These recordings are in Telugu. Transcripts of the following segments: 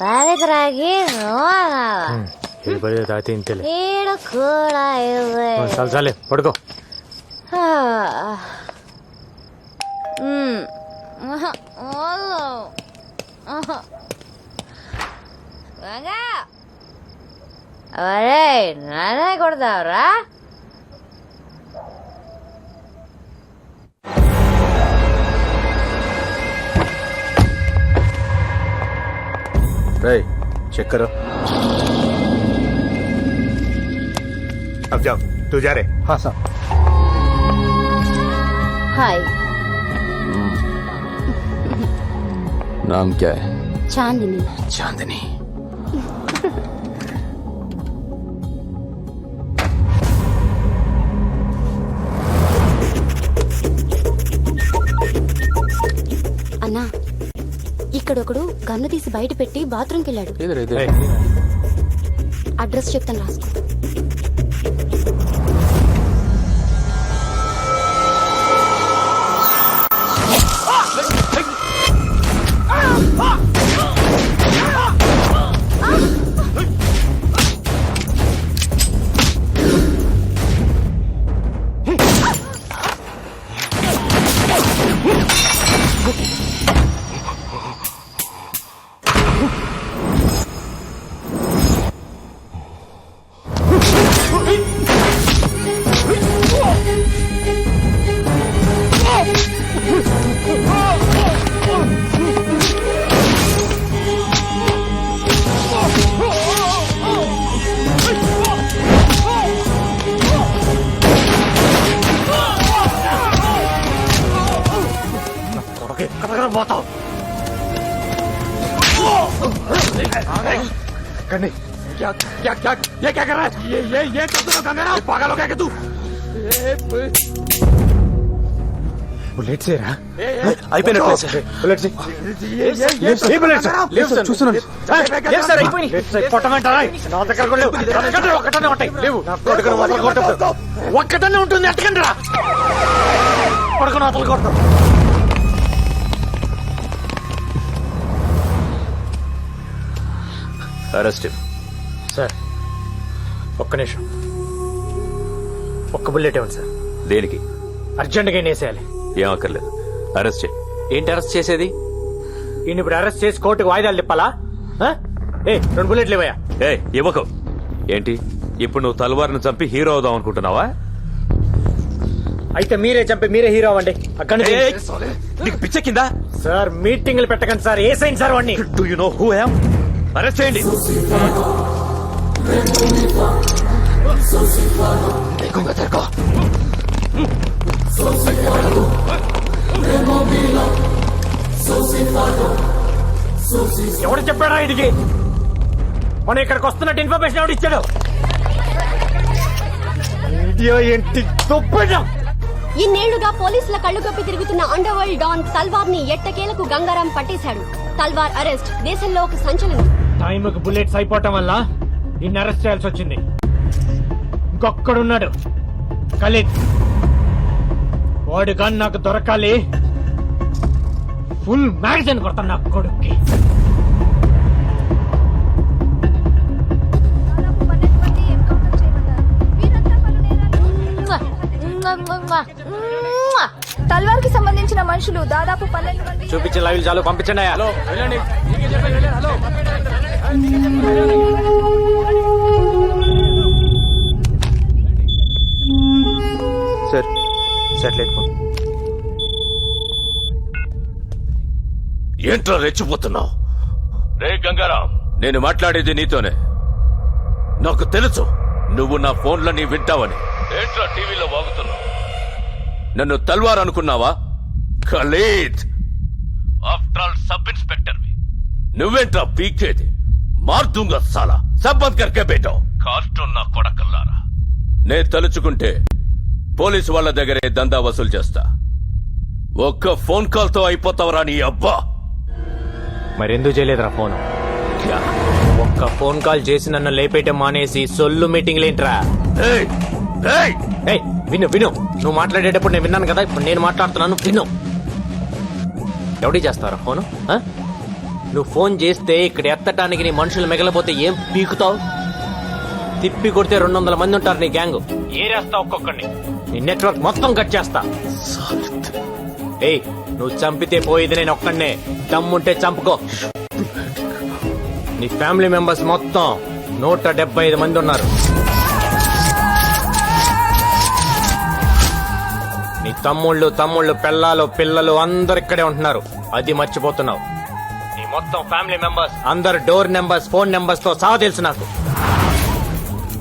తాగి త్రాగి ఏది పడితే తాగితే ఇంతేలే. ఈడు కూడా ఇవ్వే. చాలు చాలే పడుకో. ఒరేయ్ నానే కొడతావురా. रे चेक करो अब जाओ तू जा रे हाँ साहब హాయ్ नाम क्या है చాందిని चांदनी ఇక్కడ ఒకడు గన్ను తీసి బయట పెట్టి బాత్రూమ్కి వెళ్ళాడు అడ్రస్ చెప్తాను రాసుకో. కొడుకు ఎక్కడికైనా పోతావు करनी क्या क्या क्या ये क्या कर रहा है ये ये ये कर दो गंगा पागल हो गया क्या तू बुलेट से रहा అయిపోయినట్లే సార్ बुलेट से ये ये ये ఏ బుల్లెట్ సార్? లేవు సార్ చూస్తున్నాను లేదు సార్ అయిపోయినాయి లేదు సార్, కొట్టమంటారా నా దగ్గర కూడా లేవు ఒక్కటే ఒక్కటనే ఉంటాయి లేవు నా కొడుకును వదలు కొట్టదు ఒక్కటనే ఉంటుంది ఎట్టకండి రా కొడుకును వదలు కొడతాం అరెస్ట్ సార్ ఒక్క నిమిషం. ఒక్క బుల్లెట్ ఇవ్వండి సార్. దేనికి? అర్జెంట్గా వేసేయాలి. ఏం అక్కర్లేదు అరెస్ట్ చేయి. ఏంటి అరెస్ట్ చేసేది? ఈయన ఇప్పుడు అరెస్ట్ చేసి కోర్టుకు వాయిదాలు తిప్పాలా? ఆ? ఏ రెండు బుల్లెట్లు ఇవ్వయా ఏ ఇవ్వకు. ఏంటి? ఇప్పుడు నువ్వు తలవారిని చంపి హీరో అవుదాం అనుకుంటున్నావా? అయితే మీరే చంపి మీరే హీరో అవ్వండి. అక్కడ ఏయ్, నీకు పిచ్చ కింద సార్ మీటింగ్లు పెట్టకండి సార్. ఏసైంది సార్ వాడిని? Do you know who I'm arrest చేయండి. ఎవడు చెప్పాడా ఇదికి? మన ఇక్కడికి వస్తున్నట్టు ఇన్ఫర్మేషన్ ఎవడు ఇచ్చాడు? ఇండియా ఏంటి దుబ్బడం ఇన్నేళ్ళుగా పోలీసుల కళ్ళు కప్పి తిరుగుతున్న అండర్ వరల్డ్ డాన్ తల్వార్ని ఎట్టకేలకు గంగారాం పట్టేశాడు. తల్వార్ అరెస్ట్. దేశంలో ఒక సంచలనం. టైంకి బుల్లెట్స్ అయిపోవటం వల్ల నిన్ను అరెస్ట్ చేయాల్సి వచ్చింది. ఇంకొక్కడున్నాడు. ఖలీద్. వాడు కానీ నాకు దొరకాలి. ఫుల్ మ్యాగజైన్ కొడతాను నా కొడుక్కి. తల్వార్కి సంబంధించిన మనుషులు దాదాపు పన్నెండు మంది. లైవ్ చాలు పంపించండి హలో సార్ సాటిలైట్ ఫోన్. ఏంట్రా రెచ్చిపోతున్నావు? రే గంగారాం. నేను మాట్లాడేది నీతోనే. నాకు తెలుసు నువ్వు నా ఫోన్లని వింటావని. ఏంట్రా టీవీలో వాగుతున్నావు? నన్ను తల్వార్ అనుకున్నావా? Khalid! After all sub inspector నువ్వేంట్రా పీకేది మార్దుంగ సాలా సబ్బంద్ కర్కే బేటో కార్టూన్ నా కొడకల్లారా. నే తలుచుకుంటే పోలీసు వాళ్ళ దగ్గరే దందా వసూలు చేస్తా. ఒక్క ఫోన్ కాల్తో అయిపోతావరా నీ అబ్బా! మరి ఎందుకు చేయలేదురా ఫోన్? ఒక్క ఫోన్ కాల్ చేసి నన్ను లేపేయటం మానేసి సొల్లు మీటింగ్ లేంట్రా విను విను. నువ్వు మాట్లాడేటప్పుడు నేను విన్నాను కదా ఇప్పుడు నేను మాట్లాడుతున్నాను విను. ఎవడి చేస్తారా ఫోను? నువ్వు ఫోన్ చేస్తే ఇక్కడ ఎత్తటానికి నీ మనుషులు మిగలపోతే ఏం పీకుతావు? తిప్పి కొడితే రెండు వందల మంది ఉంటారు నీ గ్యాంగ్. ఏరేస్తా ఒక్కొక్కడిని. నీ నెట్వర్క్ మొత్తం కట్ చేస్తా. ఏయ్ నువ్వు చంపితే పోయేది నేను ఒక్కడనే. దమ్ముంటే చంపుకో. నీ ఫ్యామిలీ మెంబర్స్ మొత్తం నూట డెబ్బై ఐదు మంది ఉన్నారు. నీ తమ్ముళ్ళు తమ్ముళ్ళు పిల్లలు పిల్లలు అందరు ఇక్కడే ఉంటున్నారు. అది మర్చిపోతున్నావు. నీ మొత్తం ఫ్యామిలీ మెంబర్స్ అందరు డోర్ నెంబర్స్ ఫోన్ నెంబర్స్తో సహా తెలుసు నాకు.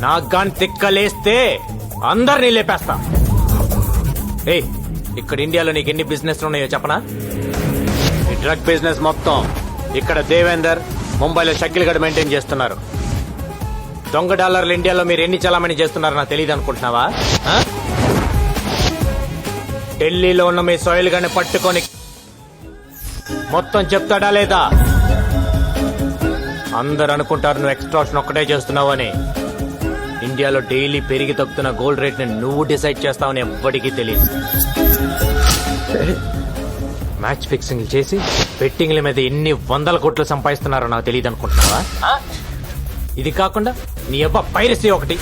నాకు గాని తిక్కలేస్తే అందరినీ లేపేస్తా. ఏయ్ ఇక్కడ ఇండియాలో నీకు ఎన్ని బిజినెస్లు ఉన్నాయో చెప్పనా? ఈ డ్రగ్ బిజినెస్ మొత్తం ఇక్కడ దేవేందర్ ముంబైలో షకిల్ గడ్ మెయింటైన్ చేస్తున్నారు. దొంగ డాలర్లు ఇండియాలో మీరు ఎన్ని చలామణి చేస్తున్నారో నాకు తెలియదు అనుకుంటున్నావా? ఢిల్లీలో ఉన్న మీ సోయిల్ గాని పట్టుకొని మొత్తం చెప్తాడా లేదా? అందరు అనుకుంటారు నువ్వు ఎక్స్ట్రాషన్ ఒక్కటే చేస్తున్నావు అని. ఇండియాలో డైలీ పెరిగి తగ్గుతున్న గోల్డ్ రేట్ని నువ్వు డిసైడ్ చేస్తావని ఎవ్వడికి తెలియదు. మ్యాచ్ ఫిక్సింగ్ చేసి బెట్టింగ్ల మీద ఎన్ని వందల కోట్లు సంపాదిస్తున్నారో నాకు తెలియదు అనుకుంటున్నావా? ఇది కాకుండా నీ అబ్బ పైరసీ ఒకటి.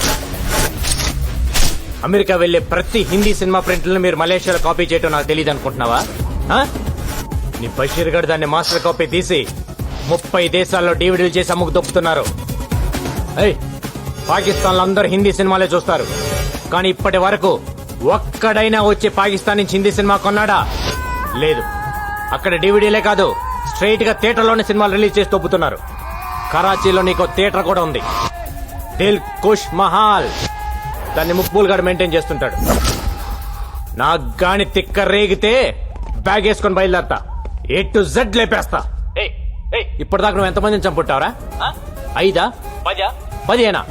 అమెరికా వెళ్ళే ప్రతి హిందీ సినిమా ప్రింట్లను మీరు మలేషియాలో కాపీ చేయటం నాకు తెలియదు అనుకుంటున్నావా? నీ బషీర్ గడ్ దాన్ని మాస్టర్ కాపీ తీసి ముప్పై దేశాల్లో డివిడీలు చేసి అమ్ముకు దొప్పుతున్నారు ఏయ్ పాకిస్తాన్లో అందరు హిందీ సినిమాలే చూస్తారు. కానీ ఇప్పటి వరకు ఒక్కడైనా వచ్చి పాకిస్తాన్ నుంచి హిందీ సినిమా కొన్నాడా? లేదు. అక్కడ డివిడీలే కాదు స్ట్రైట్గా థియేటర్లోనే సినిమాలు రిలీజ్ చేసి తొప్పుతున్నారు కరాచీలో నీకు థియేటర్ కూడా ఉంది. దిల్ కుష్ మహాల్. దాన్ని ముక్బూల్ గారు మెయింటైన్ చేస్తుంటాడు. నాకు గాని తిక్క రేగితే బ్యాగ్ వేసుకొని బయలుదేరతా. A to Z లేపేస్తా. ఇప్పటిదాకా నువ్వు ఎంతమందిని చంపుంటావరా? ఐదా? పదా? పదిహేనా?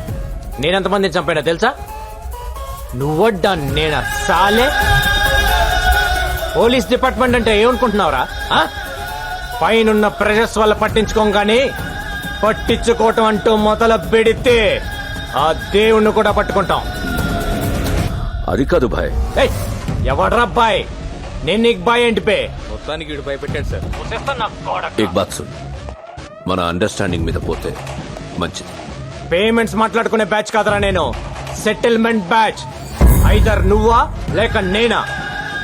నేనెంతమందిని చంపానా తెలుసా? నువ్వడ్డా నేనా? సాలే. పోలీస్ డిపార్ట్మెంట్ అంటే ఏమనుకుంటున్నావురా? ఆ? పైనున్న ప్రెషర్స్ వల్ల పట్టించుకోగానే పట్టించుకోవటం అంటూ మొదలు పెడితే ఆ దేవుణ్ణి కూడా పట్టుకుంటాం. అది కాదు భాయ్ బాయ్? నేను నీకు బాయ్ ఏంటి పే? మొత్తానికి వీడు భయపెట్టాడు సార్. మన అండర్స్టాండింగ్ మీద పోతే మంచిది. పేమెంట్స్ మాట్లాడుకునే బ్యాచ్ కాదరా నేను. సెటిల్మెంట్ బ్యాచ్ ఐదర్ నువ్వా లేక నేనా?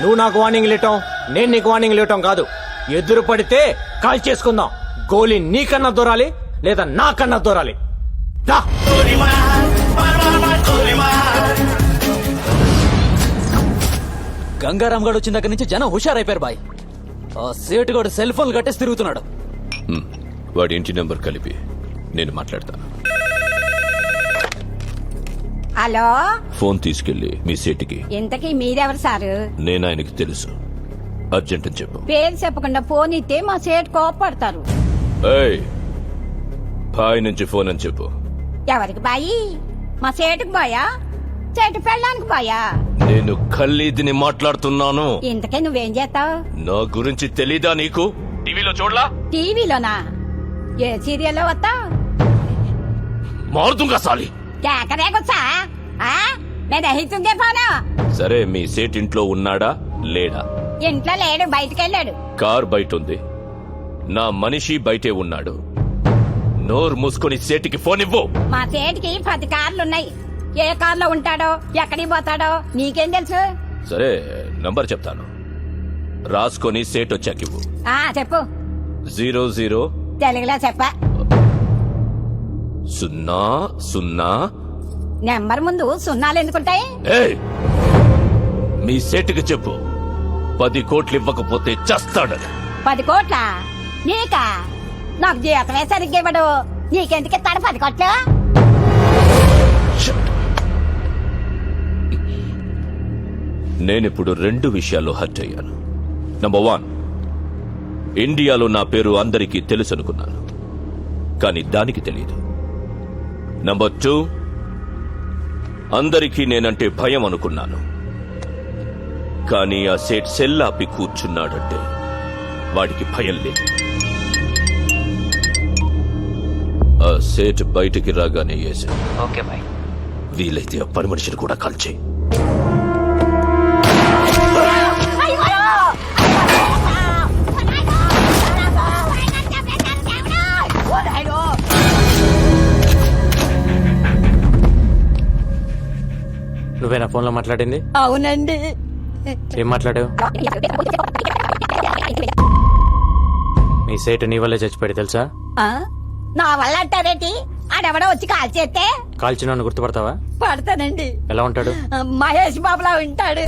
నువ్వు నాకు వార్నింగ్ లేటం నేను నీకు వార్నింగ్ లేటం కాదు. ఎదురు పడితే కాల్ చేసుకుందాం. గోలీ నీకన్నా దూరాలి లేదా నాకన్నా దూరాలి. గంగారాం గడు వచ్చిన దగ్గర నుంచి జనం హుషారైపోయారు బాయ్. ఆ సేటుగాడు సెల్ ఫోన్ కట్టేసి తిరుగుతున్నాడు. హ్మ్. వాడి ఇంటి నెంబర్ కలిపి నేను మాట్లాడతాను. హలో? ఫోన్ తీసుకెళ్ళి మీ సేటికి. ఇంతకీ మీరెవరు సారు? నేను ఆయనకి తెలుసు. అర్జెంట్ అని చెప్పు. పేరు చెప్పకుండా ఫోన్ ఇస్తే మా సేటు కోపడతారు ఏయ్! భాయ్ నుంచి ఫోన్ అని చెప్పు. ఎవరికి బాయి? మా సేటుకు బాయా? చెట్టు పెళ్ళానికి బాయా నేను ఖల్లీదిని మాట్లాడుతున్నాను. ఇంతకే నువ్వేం చేస్తావు? నా గురించి తెలీదా నీకు? టీవీలో చూడలా? టీవీలోనా? ఏ సీరియల్లో వస్తావు మారుతుంగా సాలి. కేకరేకొచ్చా నేను దహిస్తుందే ఫోను సరే మీ సేట్ ఇంట్లో ఉన్నాడా? లేడా? ఇంట్లో లేడు బయటకెళ్ళాడు. కార్ బయట ఉంది నా మనిషి బయటే ఉన్నాడు. నోరు మూసుకొని సేటికి ఫోన్ ఇవ్వు మా సేటుకి పది కార్లున్నాయి. ఏ కార్లో ఉంటాడో ఎక్కడికి పోతాడో నీకేం తెలుసు? సరే నంబర్ చెప్తాను. రాసుకొని సేట్ వచ్చాక ఇవ్వు ఆ చెప్పు. Zero zero. తెలుగులో చెప్ప. సున్నా సున్నా. నెంబర్ ముందు సున్నాలు ఎందుకుంటాయి? ఏయ్! మీ సేటుకి చెప్పు. పది కోట్లు ఇవ్వకపోతే చస్తాడని పది కోట్ల? నీకా? నాకు జీతమే సరిగ్గా ఇవ్వడు. నీకెందుకు ఇస్తాడు పది కోట్లు? నేనిప్పుడు రెండు విషయాల్లో హర్ట్ అయ్యాను. నంబర్ వన్ ఇండియాలో నా పేరు అందరికీ తెలుసు అనుకున్నాను కానీ దానికి తెలియదు నంబర్ టూ అందరికీ నేనంటే భయం అనుకున్నాను కానీ ఆ సేట్ సెల్లాపి కూర్చున్నాడంటే వాడికి భయం లేదు. ఆ సేట్ బయటికి రాగానే వేసాను ఓకే బాయ్. వీలైతే ఆ పని మనిషిని కూడా కాల్చేయి. నువ్వేనా ఫోన్లో మాట్లాడింది? అవునండి. ఏం మాట్లాడావు? మీ సేటు నీ వల్లే చచ్చిపోయాడు తెలుసా? ఆ? నా వల్ల అంటారేంటి? ఆడెవడో వచ్చి కాల్ చేస్తే? కాల్చిన గుర్తుపడతావా? పడతానండి. ఎలా ఉంటాడు? మహేష్ బాబులా ఉంటాడు.